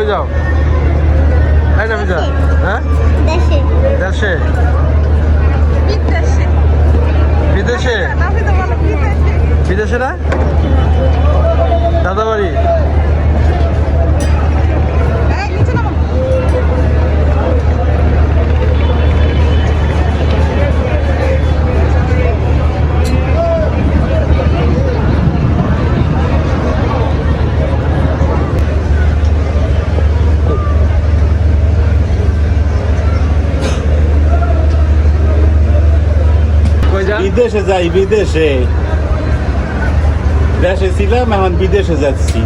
কই যাও। বিদেশে যাই বিদেশে। দেশে ছিলাম এখন বিদেশে যাচ্ছি।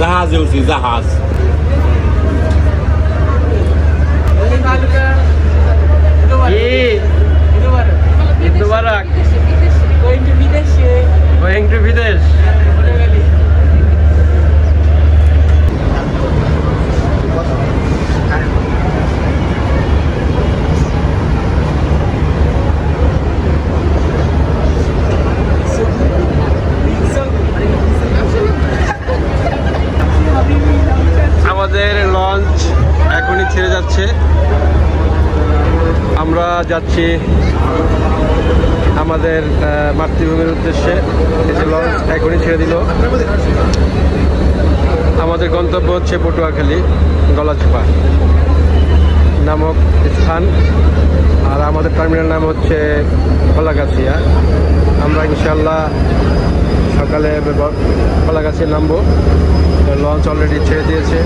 জাহাজে উঠছি জাহাজ। বিদেশ গোয়িং টু বিদেশ আমাদের লঞ্চ এখনই ছেড়ে যাচ্ছে আমরা যাচ্ছি আমাদের মাতৃভূমির উদ্দেশ্যে যে লঞ্চ এখনই ছেড়ে দিল। আমাদের গন্তব্য হচ্ছে পটুয়াখালী, গলাচিপা নামক স্থান। আর আমাদের টার্মিনাল নাম হচ্ছে কলাগাছিয়া। আমরা ইনশাল্লাহ সকালে কলাগাছিয়া নামবো। লঞ্চ অলরেডি ছেড়ে দিয়েছে।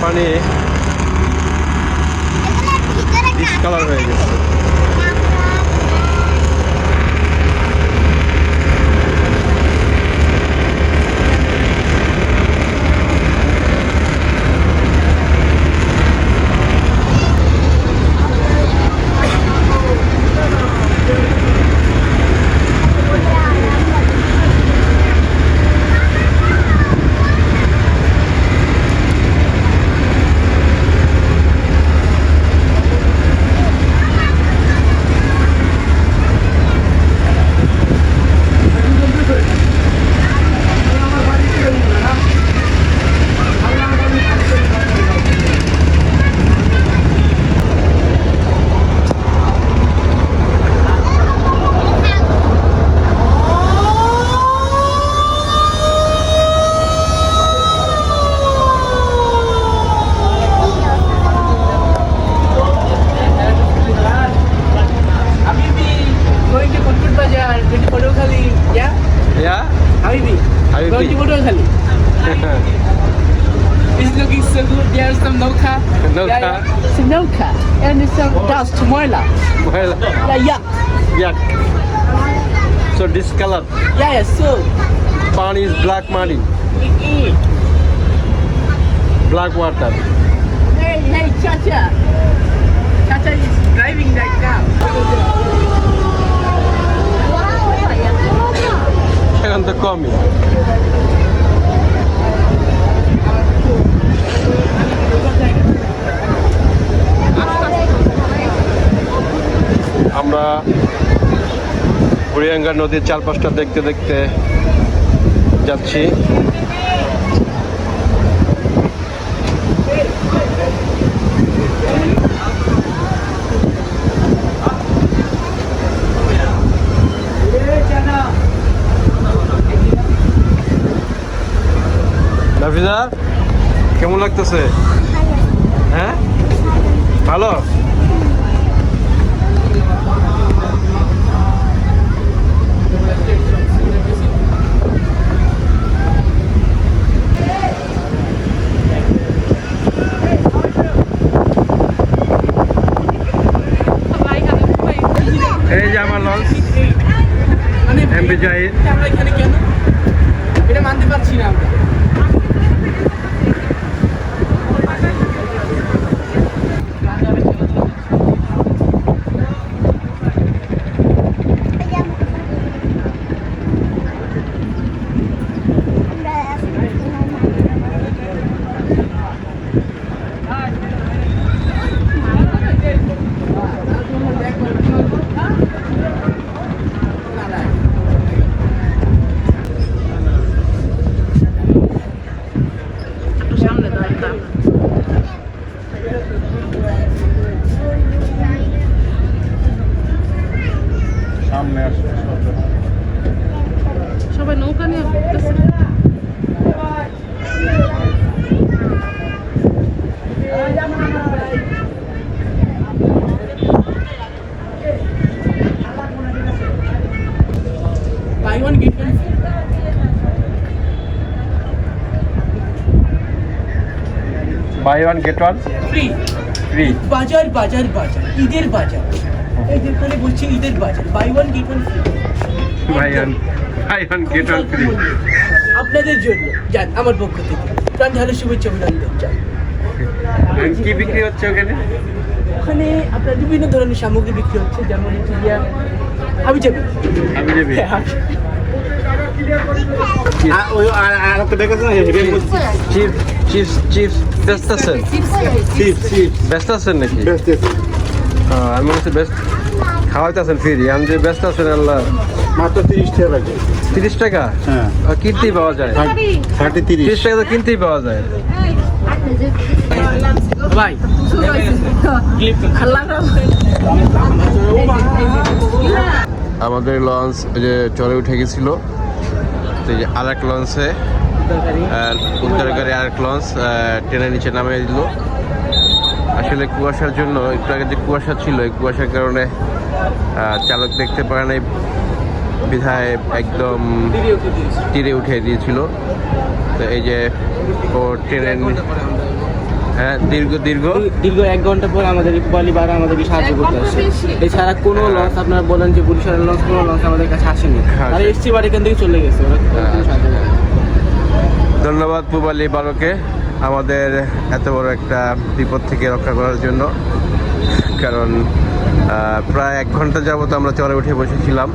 管理。Sinoka and it's some dust moila. Moila. Yeah, yuck. Yuck. So color. Yeah, yeah, so. Pani is black money. Black water. Hey, hey, Chacha. Chacha is driving right now. Wow, yeah. Wow. Wow. আমরা হরিয়াঙ্গা নদীর চারপাশটা দেখতে দেখতে যাচ্ছি। আমরা এখানে কেন? এটা মানতে পারছি না আমরা। One get one free free বাজার বাজার বাজার ঈদের বাজার। এই যেখানে বলছি ঈদের বাজার। Buy one get one free buy one buy one get one free আপনাদের জন্য যান আমার পক্ষ থেকে। প্রাণ ঢালো শুভেচ্ছা অভিনন্দন যান কি বিক্রি হচ্ছে ওখানে? ওখানে আপনার বিভিন্ন ধরনের সামগ্রী বিক্রি হচ্ছে যেমন আমি যাবি আমি যাবি আর আর একটা দেখেছেন? হেভি চিপস চিপস ব্যস্ত আছেন ব্যস্ত আছেন নাকি বেস্ট হ্যাঁ, আমি মনে হচ্ছে ব্যস্ত খাওয়াইতে আছেন ফ্রি আমি যে ব্যস্ত আছেন আল্লাহ। মাত্র তিরিশ টাকা লাগে। তিরিশ টাকা? হ্যাঁ। কিনতেই পাওয়া যায়। থার্টি তিরিশ তিরিশ টাকা তো কিনতেই পাওয়া যায়। ভাই আমাদের লঞ্চ ওই যে চলে উঠে গেছিল। তো এই যে আর এক লঞ্চে উত্তরকারী আর লঞ্চ ট্রেনের নিচে নামিয়ে দিল। আসলে কুয়াশার জন্য একটু আগে যে কুয়াশা ছিল এই কুয়াশার কারণে চালক দেখতে পারে নাই বিধায় একদম তীরে উঠে দিয়েছিল। তো এই যে ও ট্রেনের হ্যাঁ দীর্ঘ দীর্ঘ। দীর্ঘ এক ঘণ্টা পর আমাদের ইকবালি বার আমাদেরকে সাহায্য করতে আসে। এছাড়া কোনো হ্যাঁ। লঞ্চ আপনারা বলেন যে বরিশালের লঞ্চ কোনো লঞ্চ আমাদের কাছে আসেনি। হ্যাঁ। আর এসছি বার এখান থেকে চলে গেছে ওরা কোনো হ্যাঁ। সাহায্য করেনি। ধন্যবাদ পুবালি বারোকে আমাদের এত বড় একটা বিপদ থেকে রক্ষা করার জন্য। কারণ প্রায় এক ঘণ্টা যাবত আমরা চড়ে উঠে বসেছিলাম।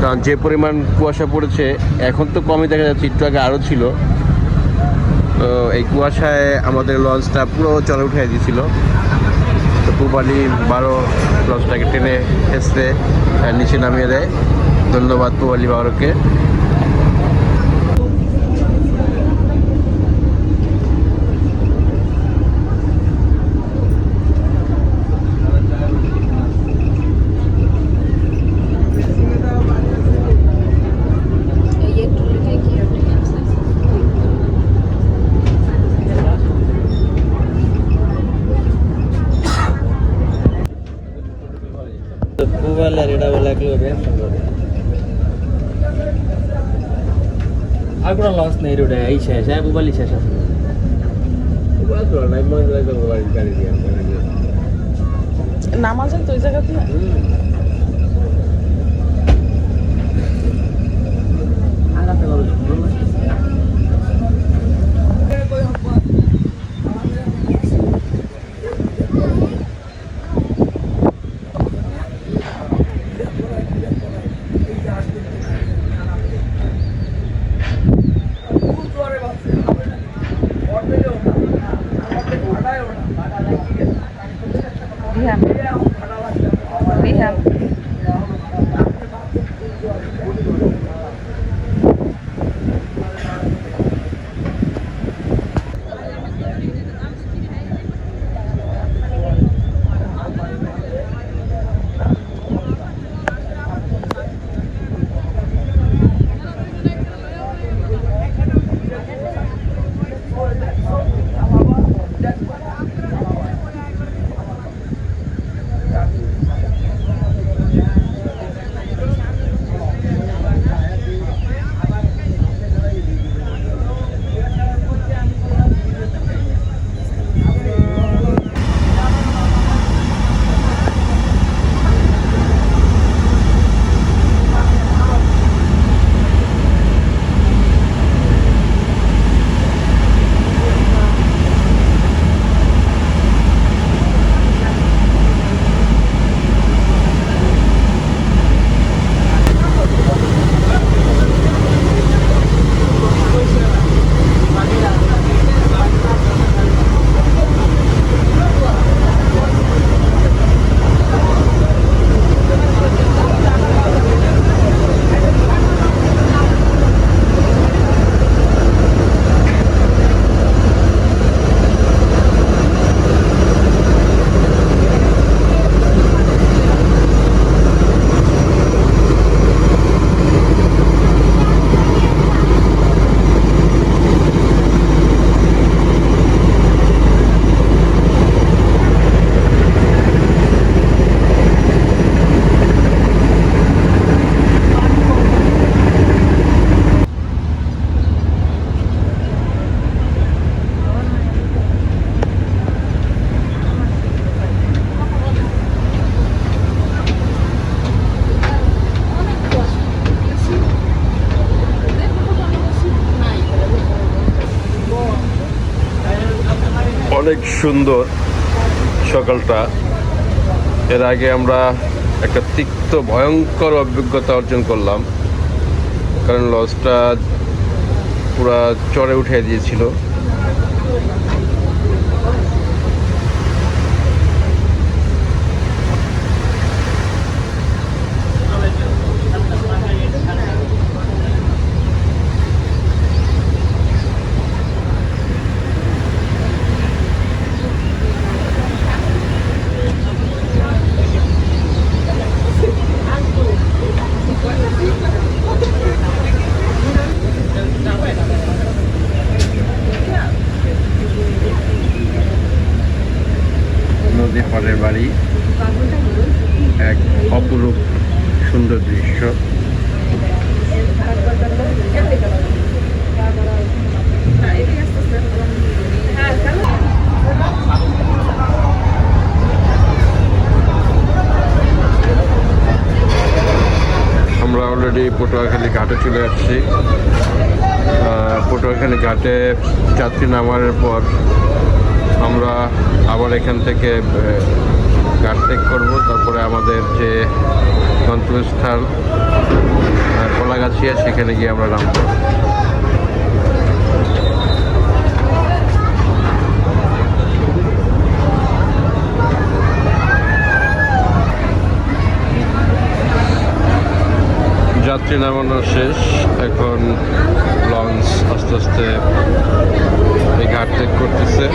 কারণ যে পরিমাণ কুয়াশা পড়েছে, এখন তো কমই দেখা যাচ্ছে, একটু আগে আরও ছিল। তো এই কুয়াশায় আমাদের লঞ্চটা পুরো চড়ে উঠে দিয়েছিল। তো পুবালি বারো লঞ্চটাকে টেনে হেসতে নিচে নামিয়ে দেয়। ধন্যবাদ পুবালি বারোকে। আর কোনো লঞ্চ নেই রোডে এই শেষ হ্যাঁ বুবালি শেষ আছে। নামাজের তো ওই জায়গাতে না? বিহান অনেক সুন্দর সকালটা। এর আগে আমরা একটা তিক্ত, ভয়ঙ্কর অভিজ্ঞতা অর্জন করলাম। কারণ লজটা পুরা চড়ে উঠে দিয়েছিল নদী পাড়ের বাড়ি এক অপরূপ সুন্দর দৃশ্য আমরা অলরেডি পটুয়াখালী ঘাটে চলে আসছি পটুয়াখালী ঘাটে যাত্রী নামার পর আমরা আবার এখান থেকে ঘাট ত্যাগ করব। তারপরে আমাদের যে গন্তব্যস্থান কলাগাছিয়া, সেখানে গিয়ে আমরা নামবো। যাত্রী নামানো শেষ। এখন লঞ্চ আস্তে আস্তে এই ঘাট ত্যাগ করতেছে।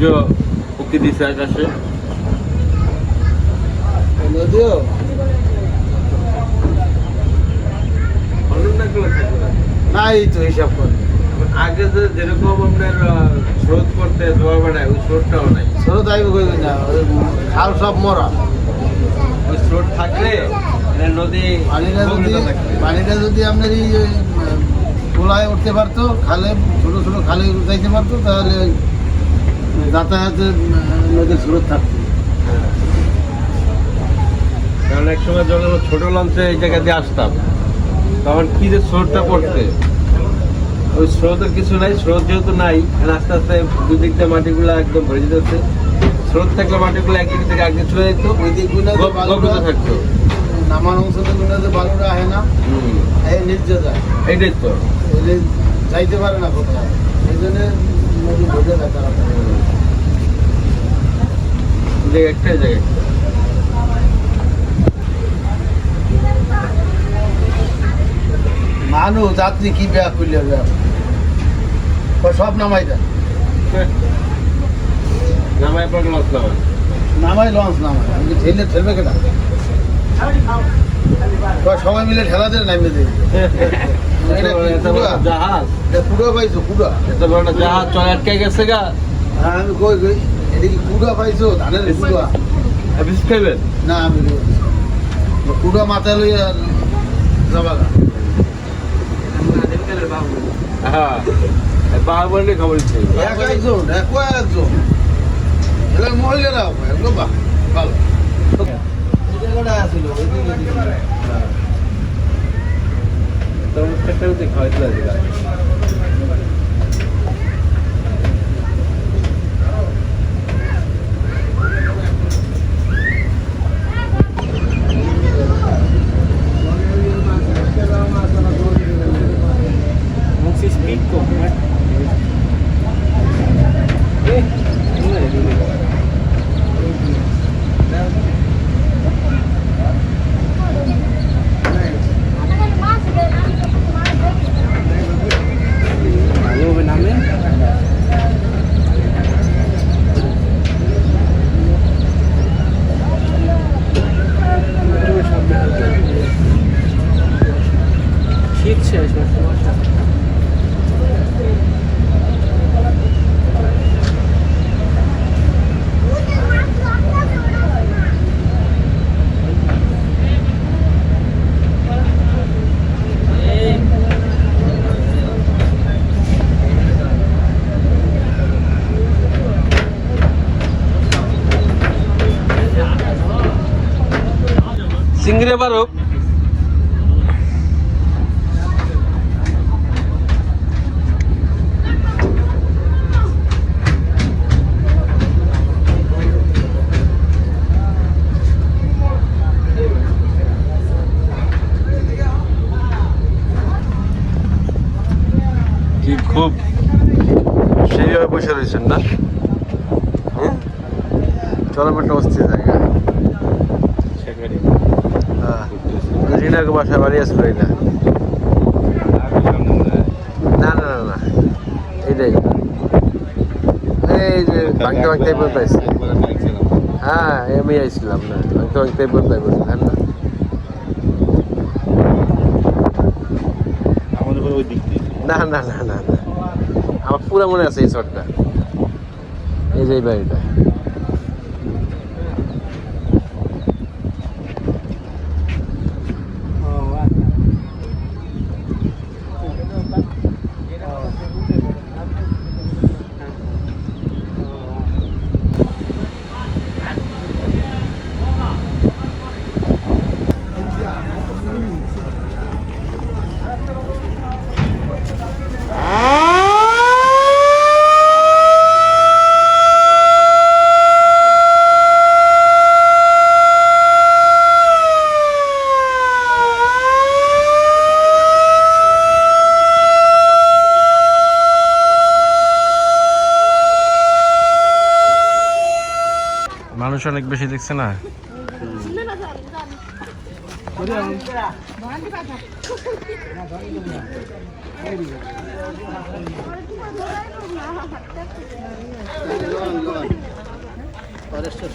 সূর্য উকি দিছে আকাশে। নাই তো হিসাব করে। আগে যে যেরকম আপনার স্রোত করতে জোয়ার বাড়ায় ওই স্রোতটাও নাই। তাই কই না খাল সব মরা। ওই স্রোত থাকলে এটা নদী পানিটা যদি পানিটা যদি আপনার এই তোলায় উঠতে পারতো খালে ছোট ছোট খালে যাইতে পারতো তাহলে যাতায়াতের নদীর স্রোত থাকতো। কারণ এক সময় যখন আমরা ছোট লঞ্চে এই জায়গা দিয়ে আসতাম তখন কি যে স্রোতটা পড়তে? ওই স্রোতের কিছু নাই স্রোত যেহেতু নাই আস্তে আস্তে দুই দিক দিয়ে মাটিগুলো একদম ভরে যেতেছে। স্রোত থাকলে মাটিগুলো একদিক থেকে একদিকে চলে যেত ওই দিকগুলো গভ- গভীরতা থাকতো। নামার অংশতে গুলোতে বালুটা আহে না। এই নিচে যায়। এইটাই তো। যাইতে পারে না কোথাও। এই জন্য নদী ভেজে যায় যে একটাই জায়গা মানুষ যাত্রী কি ব্যাগ করলে সব নামাই পর নামায় নামাই। লঞ্চ নামাই। আমি ঠেলে ঠেলবে কেনা সবাই মিলে ঠেলা দিয়ে নামিয়ে কুড়া? জাহাজ? কুড়া পাইছো কুড়া এত জাহাজ চলে আটকে গেছে গা। হ্যাঁ আমি কই কই? এটা কি কুড়া পাইছো ধানের কুড়া। বিস্কুট খাইবেন না আমি। কুড়া মাথায় লইয়া যাবা। হ্যাঁ বাহাবলি খবর দিচ্ছে এক একজন এক একজন। এলাকার মহিলারাও একদম বাহ ভালো। দেখ খাওয়াইতে লাগে Magsi চিংড়ি বারো কি খুব সেইভাবে বসে রয়েছেন না হুম? চরম একটা অস্থির জায়গা হ্যাঁ রিনাকে বাসায় বাড়ি আসলো এটা না না না না এইটাই এই যে ভাঙতে ভাঙতে বই পাইছি। হ্যাঁ আমি আইছিলাম না। ভাঙতে ভাঙতে বই পাই বলছিলাম না না না না না না। আমার পুরো মনে আছে এই শটটা। এই যে এই বাড়িটা। মানুষ অনেক বেশি দেখছে না? ফরেস্টের